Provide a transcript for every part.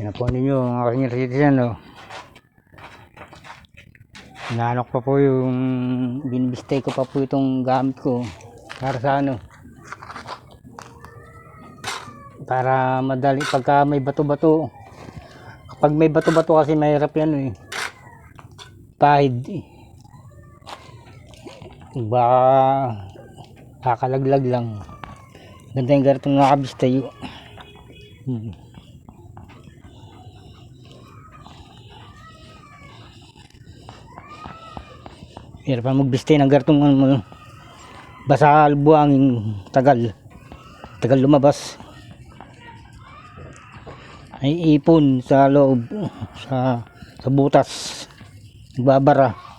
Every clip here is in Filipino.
Yan po ninyo ang aking citizen, no. Hinanok pa po yung binibistay ko pa po itong gamit ko para sa ano para madali pagka may bato-bato kapag may bato-bato kasi mahirap yan eh pahid eh. baka kakalaglag lang ganda yung ganitong nakabistay hmm. Hirap pa magbistay ng gartong ano, basa buhangin tagal. Tagal lumabas. Ay ipon sa loob sa sa butas. Nagbabara.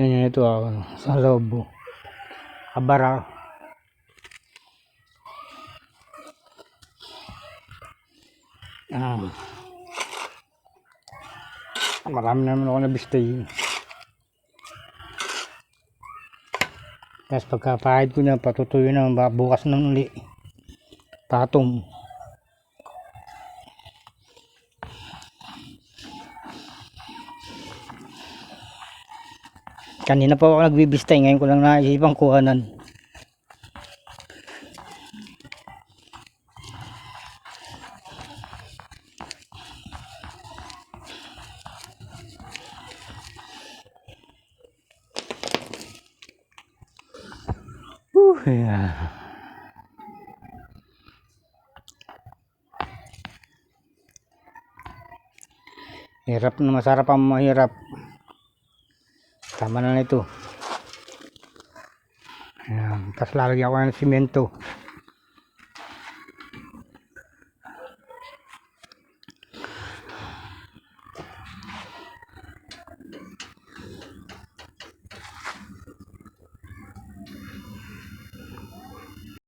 Yun ito ah, sa loob. oh. Kabara. Ah. Marami naman ako nabistay. Tapos pagkapahid ko na, patutuyo na, bukas ng uli. Patong. Kanina pa ako nagbibistay, ngayon ko lang naisipang kuhanan. Uh, yeah. Hirap na masarap ang mahirap. Tama na nito. Ayan. Tapos lalagyan ko ng simento.